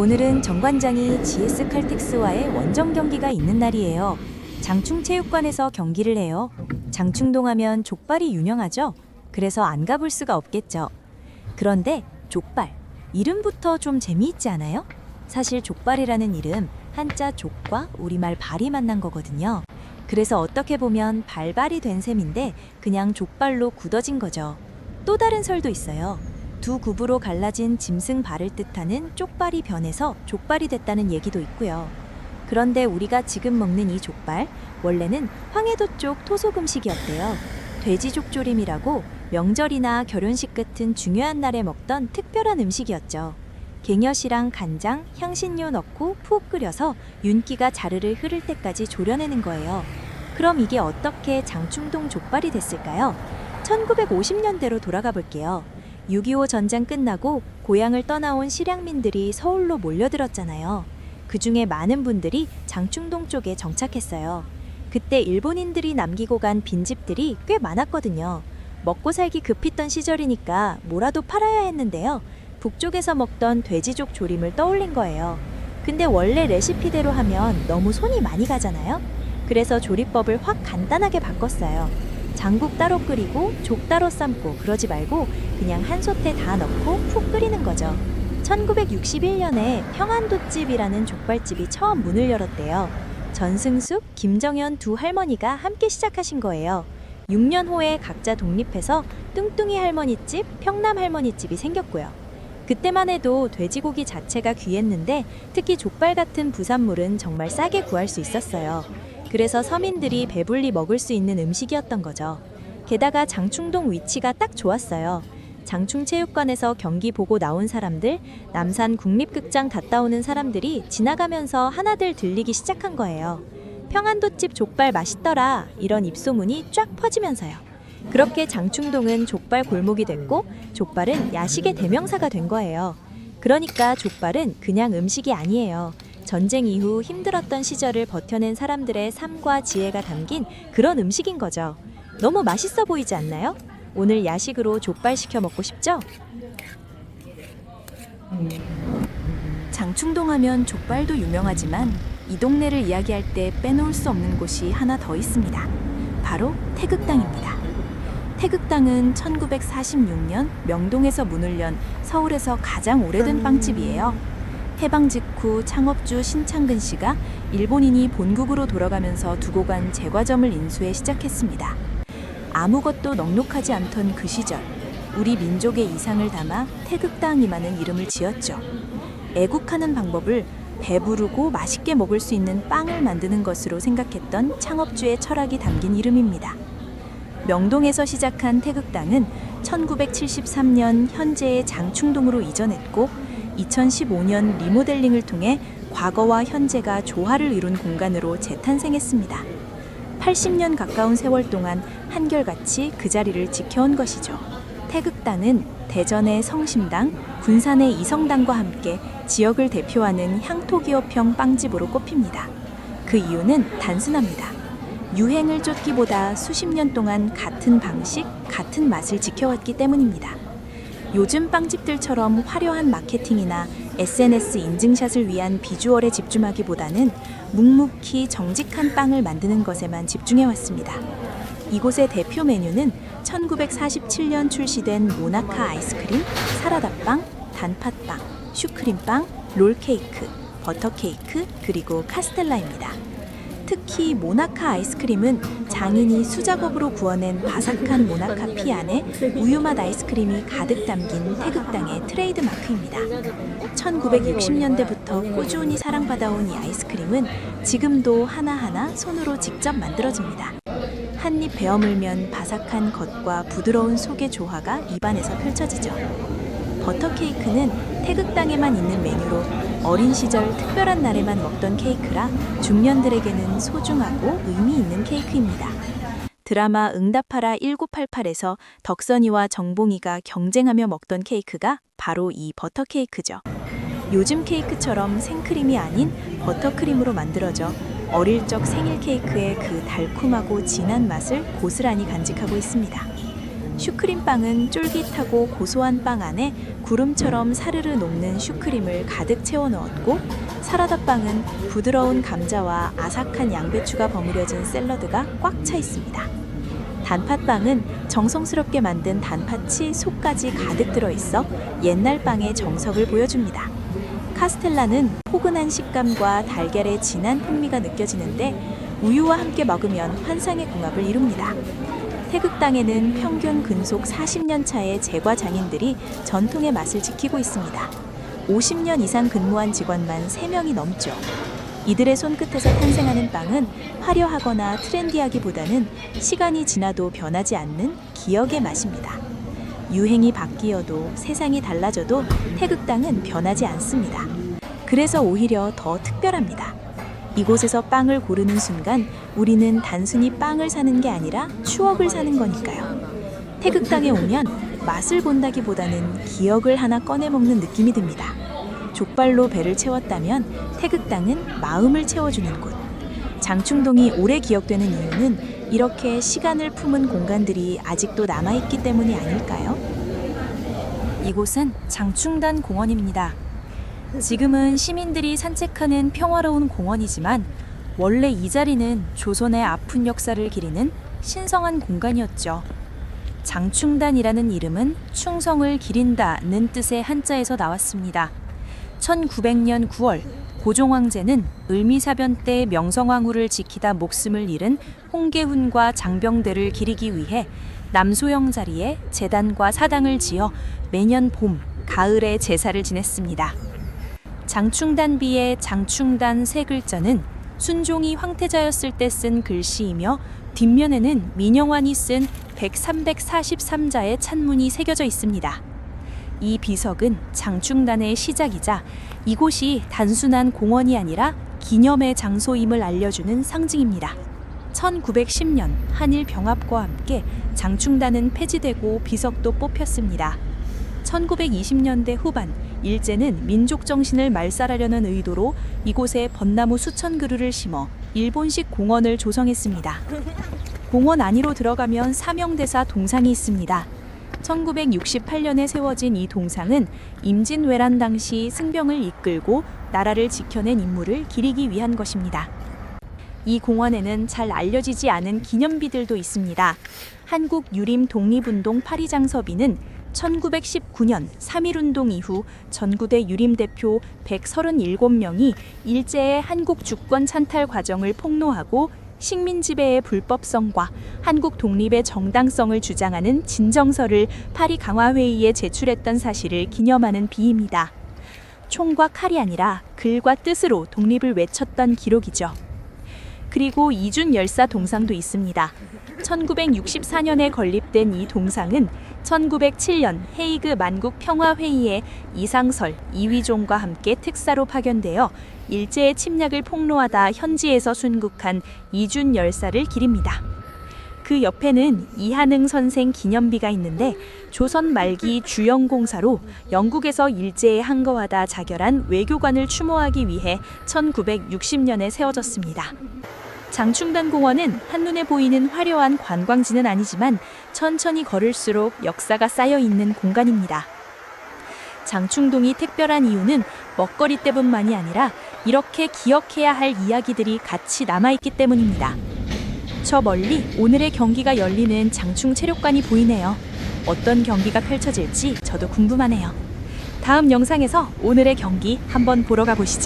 오늘은 정관장이 GS 칼텍스와의 원정 경기가 있는 날이에요. 장충체육관에서 경기를 해요. 장충동 하면 족발이 유명하죠? 그래서 안 가볼 수가 없겠죠. 그런데 족발, 이름부터 좀 재미있지 않아요? 사실 족발이라는 이름, 한자 족과 우리말 발이 만난 거거든요. 그래서 어떻게 보면 발발이 된 셈인데 그냥 족발로 굳어진 거죠. 또 다른 설도 있어요. 두 굽으로 갈라진 짐승 발을 뜻하는 쪽발이 변해서 족발이 됐다는 얘기도 있고요. 그런데 우리가 지금 먹는 이 족발, 원래는 황해도 쪽 토속 음식이었대요. 돼지족조림이라고 명절이나 결혼식 같은 중요한 날에 먹던 특별한 음식이었죠. 갱엿이랑 간장, 향신료 넣고 푹 끓여서 윤기가 자르르 흐를 때까지 졸여내는 거예요. 그럼 이게 어떻게 장충동 족발이 됐을까요? 1950년대로 돌아가 볼게요. 6.25 전쟁 끝나고 고향을 떠나온 실향민들이 서울로 몰려들었잖아요. 그 중에 많은 분들이 장충동 쪽에 정착했어요. 그때 일본인들이 남기고 간 빈집들이 꽤 많았거든요. 먹고 살기 급했던 시절이니까 뭐라도 팔아야 했는데요. 북쪽에서 먹던 돼지족 조림을 떠올린 거예요. 근데 원래 레시피대로 하면 너무 손이 많이 가잖아요. 그래서 조리법을 확 간단하게 바꿨어요. 장국 따로 끓이고 족 따로 삶고 그러지 말고 그냥 한 솥에 다 넣고 푹 끓이는 거죠. 1961년에 평안도집이라는 족발집이 처음 문을 열었대요. 전승숙, 김정현 두 할머니가 함께 시작하신 거예요. 6년 후에 각자 독립해서 뚱뚱이 할머니집, 평남 할머니집이 생겼고요. 그때만 해도 돼지고기 자체가 귀했는데 특히 족발 같은 부산물은 정말 싸게 구할 수 있었어요. 그래서 서민들이 배불리 먹을 수 있는 음식이었던 거죠. 게다가 장충동 위치가 딱 좋았어요. 장충체육관에서 경기 보고 나온 사람들, 남산 국립극장 갔다 오는 사람들이 지나가면서 하나들 들리기 시작한 거예요. 평안도집 족발 맛있더라 이런 입소문이 쫙 퍼지면서요. 그렇게 장충동은 족발 골목이 됐고 족발은 야식의 대명사가 된 거예요. 그러니까 족발은 그냥 음식이 아니에요. 전쟁 이후 힘들었던 시절을 버텨낸 사람들의 삶과 지혜가 담긴 그런 음식인 거죠. 너무 맛있어 보이지 않나요? 오늘 야식으로 족발 시켜 먹고 싶죠? 장충동 하면 족발도 유명하지만 이 동네를 이야기할 때 빼놓을 수 없는 곳이 하나 더 있습니다. 바로 태극당입니다. 태극당은 1946년 명동에서 문을 연 서울에서 가장 오래된 빵집이에요. 해방 직후 창업주 신창근 씨가 일본인이 본국으로 돌아가면서 두고 간 제과점을 인수해 시작했습니다. 아무것도 넉넉하지 않던 그 시절, 우리 민족의 이상을 담아 태극당이라는 이름을 지었죠. 애국하는 방법을 배부르고 맛있게 먹을 수 있는 빵을 만드는 것으로 생각했던 창업주의 철학이 담긴 이름입니다. 명동에서 시작한 태극당은 1973년 현재의 장충동으로 이전했고 2015년 리모델링을 통해 과거와 현재가 조화를 이룬 공간으로 재탄생했습니다. 80년 가까운 세월 동안 한결같이 그 자리를 지켜온 것이죠. 태극당은 대전의 성심당, 군산의 이성당과 함께 지역을 대표하는 향토기업형 빵집으로 꼽힙니다. 그 이유는 단순합니다. 유행을 쫓기보다 수십 년 동안 같은 방식, 같은 맛을 지켜왔기 때문입니다. 요즘 빵집들처럼 화려한 마케팅이나 SNS 인증샷을 위한 비주얼에 집중하기보다는 묵묵히 정직한 빵을 만드는 것에만 집중해 왔습니다. 이곳의 대표 메뉴는 1947년 출시된 모나카 아이스크림, 사라다빵, 단팥빵, 슈크림빵, 롤케이크, 버터케이크, 그리고 카스텔라입니다. 특히 모나카 아이스크림은 장인이 수작업으로 구워낸 바삭한 모나카 피 안에 우유맛 아이스크림이 가득 담긴 태극당의 트레이드 마크입니다. 1960년대부터 꾸준히 사랑받아온 이 아이스크림은 지금도 하나하나 손으로 직접 만들어집니다. 한 입 베어 물면 바삭한 겉과 부드러운 속의 조화가 입안에서 펼쳐지죠. 버터 케이크는 태극당에만 있는 메뉴로 어린 시절 특별한 날에만 먹던 케이크라 중년들에게는 소중하고 의미 있는 케이크입니다. 드라마 응답하라 1988에서 덕선이와 정봉이가 경쟁하며 먹던 케이크가 바로 이 버터 케이크죠. 요즘 케이크처럼 생크림이 아닌 버터크림으로 만들어져 어릴 적 생일 케이크의 그 달콤하고 진한 맛을 고스란히 간직하고 있습니다. 슈크림빵은 쫄깃하고 고소한 빵 안에 구름처럼 사르르 녹는 슈크림을 가득 채워 넣었고 사라다빵은 부드러운 감자와 아삭한 양배추가 버무려진 샐러드가 꽉 차 있습니다. 단팥빵은 정성스럽게 만든 단팥이 속까지 가득 들어 있어 옛날 빵의 정석을 보여줍니다. 카스텔라는 포근한 식감과 달걀의 진한 풍미가 느껴지는데 우유와 함께 먹으면 환상의 궁합을 이룹니다. 태극당에는 평균 근속 40년 차의 제과 장인들이 전통의 맛을 지키고 있습니다. 50년 이상 근무한 직원만 3명이 넘죠. 이들의 손끝에서 탄생하는 빵은 화려하거나 트렌디하기보다는 시간이 지나도 변하지 않는 기억의 맛입니다. 유행이 바뀌어도 세상이 달라져도 태극당은 변하지 않습니다. 그래서 오히려 더 특별합니다. 이곳에서 빵을 고르는 순간 우리는 단순히 빵을 사는 게 아니라 추억을 사는 거니까요. 태극당에 오면 맛을 본다기보다는 기억을 하나 꺼내 먹는 느낌이 듭니다. 족발로 배를 채웠다면 태극당은 마음을 채워주는 곳. 장충동이 오래 기억되는 이유는 이렇게 시간을 품은 공간들이 아직도 남아있기 때문이 아닐까요? 이곳은 장충단 공원입니다. 지금은 시민들이 산책하는 평화로운 공원이지만 원래 이 자리는 조선의 아픈 역사를 기리는 신성한 공간이었죠. 장충단이라는 이름은 충성을 기린다는 뜻의 한자에서 나왔습니다. 1900년 9월 고종 황제는 을미사변 때 명성황후를 지키다 목숨을 잃은 홍계훈과 장병대를 기리기 위해 남소영 자리에 제단과 사당을 지어 매년 봄, 가을에 제사를 지냈습니다. 장충단비의 장충단 세 글자는 순종이 황태자였을 때 쓴 글씨이며 뒷면에는 민영환이 쓴 100-343자의 찬문이 새겨져 있습니다. 이 비석은 장충단의 시작이자 이곳이 단순한 공원이 아니라 기념의 장소임을 알려주는 상징입니다. 1910년 한일 병합과 함께 장충단은 폐지되고 비석도 뽑혔습니다. 1920년대 후반 일제는 민족 정신을 말살하려는 의도로 이곳에 벚나무 수천 그루를 심어 일본식 공원을 조성했습니다. 공원 안으로 들어가면 사명대사 동상이 있습니다. 1968년에 세워진 이 동상은 임진왜란 당시 승병을 이끌고 나라를 지켜낸 인물을 기리기 위한 것입니다. 이 공원에는 잘 알려지지 않은 기념비들도 있습니다. 한국 유림 독립운동 파리장서비는 1919년 3.1운동 이후 전구대 유림 대표 137명이 일제의 한국 주권 찬탈 과정을 폭로하고 식민 지배의 불법성과 한국 독립의 정당성을 주장하는 진정서를 파리 강화회의에 제출했던 사실을 기념하는 비입니다. 총과 칼이 아니라 글과 뜻으로 독립을 외쳤던 기록이죠. 그리고 이준 열사 동상도 있습니다. 1964년에 건립된 이 동상은 1907년 헤이그 만국 평화회의에 이상설, 이휘종과 함께 특사로 파견되어 일제의 침략을 폭로하다 현지에서 순국한 이준 열사를 기립니다. 그 옆에는 이한흥 선생 기념비가 있는데 조선 말기 주영공사로 영국에서 일제에 항거하다 자결한 외교관을 추모하기 위해 1960년에 세워졌습니다. 장충단 공원은 한눈에 보이는 화려한 관광지는 아니지만 천천히 걸을수록 역사가 쌓여 있는 공간입니다. 장충동이 특별한 이유는 먹거리 때문만이 아니라 이렇게 기억해야 할 이야기들이 같이 남아있기 때문입니다. 저 멀리 오늘의 경기가 열리는 장충 체육관이 보이네요. 어떤 경기가 펼쳐질지 저도 궁금하네요. 다음 영상에서 오늘의 경기 한번 보러 가보시죠.